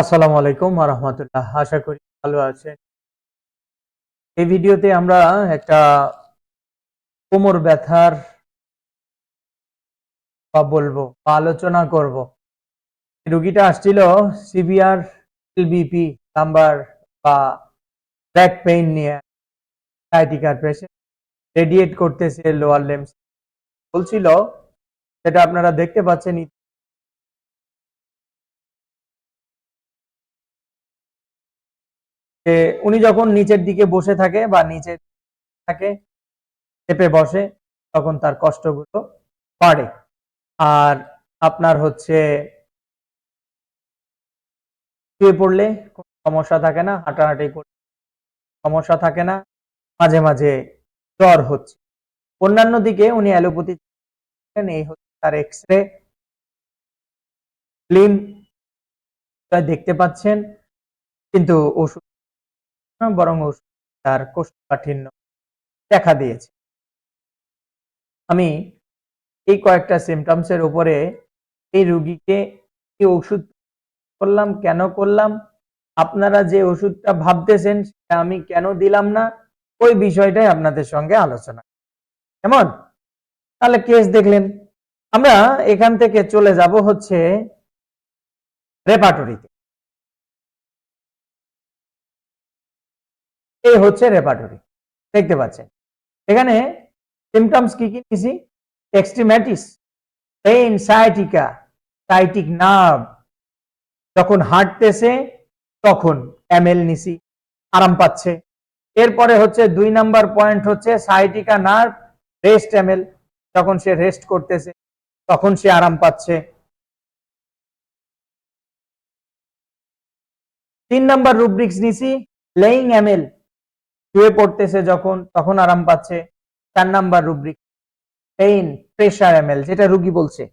আসসালামু আলাইকুম রহমতুল্লাহ। আশা করি ভালো আছেন। এই ভিডিওতে আমরা একটা কোমর ব্যথার বা বলব বা আলোচনা করব। রুগীটা আসছিল সিভিয়ার বিপি নাম্বার বা ব্যাক পেইন নিয়ে সাইটিকার পেশেন্ট রেডিয়েট করতেছে লোয়ার লেমস। বলছিল, সেটা আপনারা দেখতে পাচ্ছেন যে উনি যখন নিচের দিকে বসে থাকে বা নিচে থাকে, চেপে বসে, তখন তার কষ্টগুলো বাড়ে। আর আপনার হচ্ছে শুয়ে পড়লে কোনো সমস্যা থাকে না, হাঁটাহাঁটি করলে সমস্যা থাকে না, মাঝে মাঝে জ্বর হচ্ছে। অন্যান্য দিকে উনি অ্যালোপ্যাথি এই হচ্ছে তার এক্স রে ফিল্ম দেখতে পাচ্ছেন, কিন্তু ওষুধ বরং তার কোষ্ঠকাঠিন্য দেখা দিয়েছে। আমি এই কয়েকটা সিমটমস এর উপরে এই রুগীকে কি ওষুধ করলাম, কেন করলাম, আপনারা যে ওষুধটা ভাবতেছেন সেটা আমি কেন দিলাম না, ওই বিষয়টাই আপনাদের সঙ্গে আলোচনা। কেমন? তাহলে কেস দেখলেন। আমরা এখান থেকে চলে যাব হচ্ছে রেপাটরিতে এই হচ্ছে রেপাটরি দেখতে পাচ্ছেন? এখানে সিমটমস কি কি নিছি extremities pain sciatica sciatic nerve যখন হাঁটতেছে, তখন এমএল নিছি, আরাম পাচ্ছে। এরপরে হচ্ছে দুই নাম্বার পয়েন্ট হচ্ছে সাইটিকা নার্ভ রেস্ট এমএল যখন সে রেস্ট করতেছে, তখন সে আরাম পাচ্ছে। তিন নাম্বার রুব্রিক্স নিছি লেইং এমএল শুয়ে পড়তেছে যখন, তখন আরাম পাচ্ছে। চার number rubric pain pressure ML যেটা রুগী বলছে।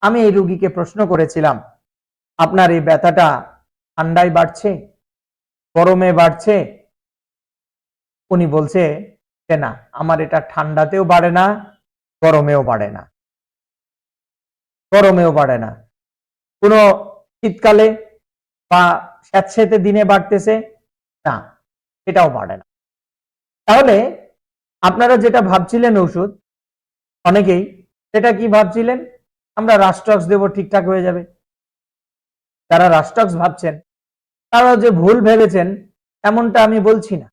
আমি এই রুগীকে প্রশ্ন করেছিলাম, আপনার এই ব্যথাটা ঠান্ডায় বাড়ছে? গরমে বাড়ছে? উনি বলছে, যে না, আমার এটা ঠান্ডাতেও বাড়ে না, গরমেও বাড়ে না। গরমেও বাড়ে না। কোনো শীতকালে বা স্যাঁতস্যাঁতে দিনে বাড়তেছে? না। এটাও বাড়ে না। তাহলে আপনারা যেটা ভাবছিলেন ওষুধ অনেকেই সেটা কি ভাবছিলেন? আমরা রাস্টক্স দেব, ঠিকঠাক হয়ে যাবে। যারা রাস্টক্স ভাবছেন তারা যে ভুল ভেবেছেন, এমনটা আমি বলছি না।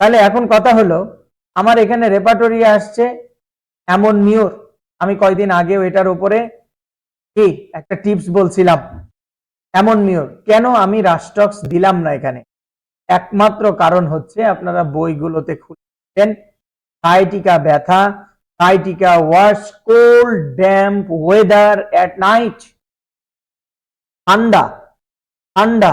তাহলে এখন কথা হলো, আমার এখানে রেপাটরি আসছে এমন মিওর আমি কয়দিন আগেও এটার উপরে কি একটা টিপস বলছিলাম। এমন মিওর কেন আমি রাস্টক্স দিলাম না এখানে? একমাত্র কারণ হচ্ছে আপনারা বইগুলোতে খুঁজছেন সাইটিকা ব্যথা sciatica worse cold damp weather at night ঠান্ডা ঠান্ডা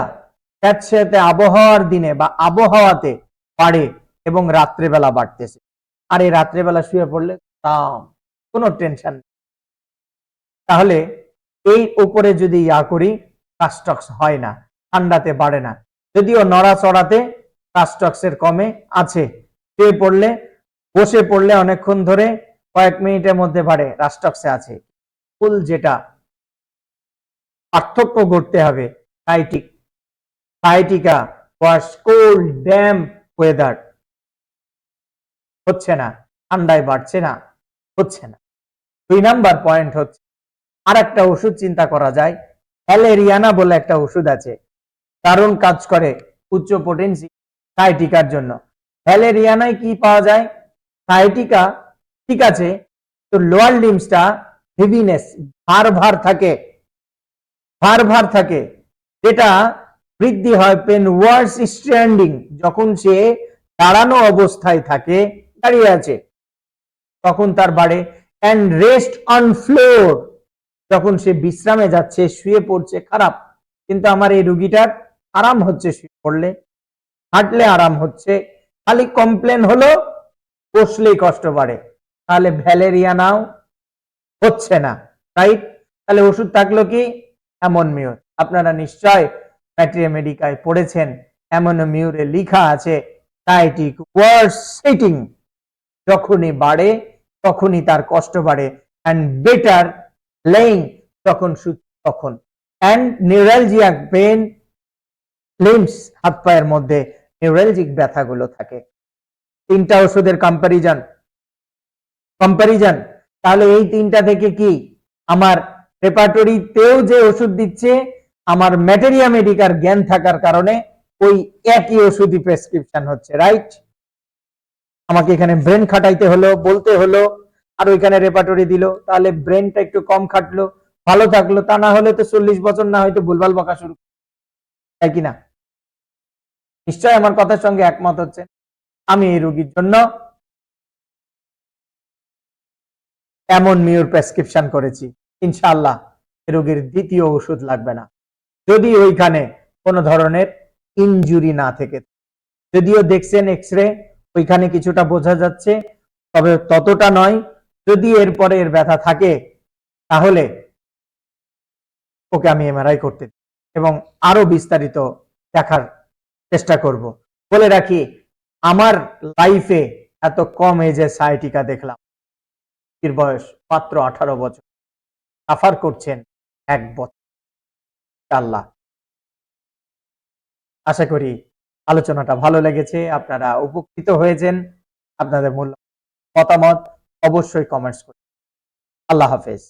স্যাঁতস্যাঁতে আবহাওয়ার দিনে বা আবহাওয়াতে বাড়ে এবং রাত্রেবেলা বাড়তেছে। আর এই রাত্রেবেলা শুয়ে পড়লে তাম, কোনো টেনশন তাহলে এই উপরে যদি ইয়া করি কাস্টক্স হয় না, ঠান্ডাতে বাড়ে না। যদিও নড়াচড়াতে কাস্টক্সের কমে আছে। শুয়ে পড়লে, বসে পড়লে অনেকক্ষণ ধরে কয়েক মিনিটের মধ্যে বাড়ে রাস্টক্সে আছে। ফুল যেটা পার্থক্য করতে হবে। Sciatic sciatica worse cold damp weather হচ্ছে না, ঠান্ডায় বাড়ছে না, হচ্ছে না। দুই নাম্বার পয়েন্ট হচ্ছে, আর একটা ওষুধ চিন্তা করা যায়। অ্যালেরিয়ানা বলে একটা ওষুধ আছে। দারুণ কাজ করে উচ্চ পোটেন্সি সাইটিকার জন্য। ভ্যালেরিয়ানায় কি পাওয়া যায়? সাইটিকা, ঠিক আছে, তো লোয়ার লিমসটা হেভিনেস ভার ভার থাকে। ভার ভার থাকে। যেটা বৃদ্ধি হয় পেন ওয়ার্স স্ট্যান্ডিং যখন সে দাঁড়ানো অবস্থায় থাকে, দাঁড়িয়ে আছে। তখন তার বাড়ে অ্যান্ড রেস্ট অন ফ্লোর যখন সে বিশ্রামে যাচ্ছে, শুয়ে পড়ছে, খারাপ। কিন্তু আমার এই রুগীটার আরাম হচ্ছে শুয়ে পড়লে, হাঁটলে আরাম হচ্ছে, খালি কমপ্লেন হলো, বসলেই কষ্ট বাড়ে। তাহলে ভ্যালেরিয়া নাও, হচ্ছে না রাইট তাহলে ওষুধ থাকল কি? এমন মিউর আপনারা নিশ্চয় ম্যাট্রিয়া মেডিকায় পড়েছেন এমন মিউরে লিখা আছে ডায়াটিক ওয়ার্স সিটিং যখনই বাড়ে, তখনই তার কষ্ট বাড়ে। অ্যান্ড বেটার লেইং তখন তখন। অ্যান্ড নিউরালজিয়া পেন লিমস হাত পায়ের মধ্যে নিউরালজিক ব্যথাগুলো থাকে। তিনটা ওষুধের কম্পারিজন কম্পারিজন তাহলে এই তিনটা থেকে কি? আমার রেপার্টরিতেও যে ওষুধ দিচ্ছে, আমার ম্যাটেরিয়া মেডিকার জ্ঞান থাকার কারণে ওই একই ওষুধই প্রেসক্রিপশন হচ্ছে রাইট আমাকে এখানে ব্রেন খাটাইতে হলো, বলতে হলো, আর ওইখানে রেপার্টরি দিল, তাহলে ব্রেনটা একটু কম খাটলো, ভালো থাকল, তা না হলে তো চল্লিশ বছর না হয়তো ভুলভাল বকা শুরু। তাই কি না? নিশ্চয় আমার কথার সঙ্গে একমত হচ্ছে। আমি এই রোগীর জন্য এমন মিউর প্রেসক্রিপশন করেছি। ইনশাআল্লাহ রোগীর দ্বিতীয় ওষুধ লাগবে না। যদি ওইখানে কোনো ধরনের ইনজুরি না থেকে যদিও দেখছেন এক্স রে ওইখানে কিছুটা বোঝা যাচ্ছে, তবে ততটা নয়, যদি এরপরে এর ব্যথা থাকে, তাহলে ওকে আমি এমআরআই করতে এবং আরও বিস্তারিত দেখার চেষ্টা করব। বলে রাখি, আমার লাইফে এত কম এজে সাইটিকা দেখলাম। বয়স মাত্র আঠারো বছর। সাফার করছেন এক বছর। আল্লাহ আশা করি আলোচনাটা ভালো লেগেছে। আপনারা উপকৃত হয়েছেন। আপনাদের মূল্য মতামত অবশ্যই কমেন্টস করুন। আল্লাহ হাফেজ।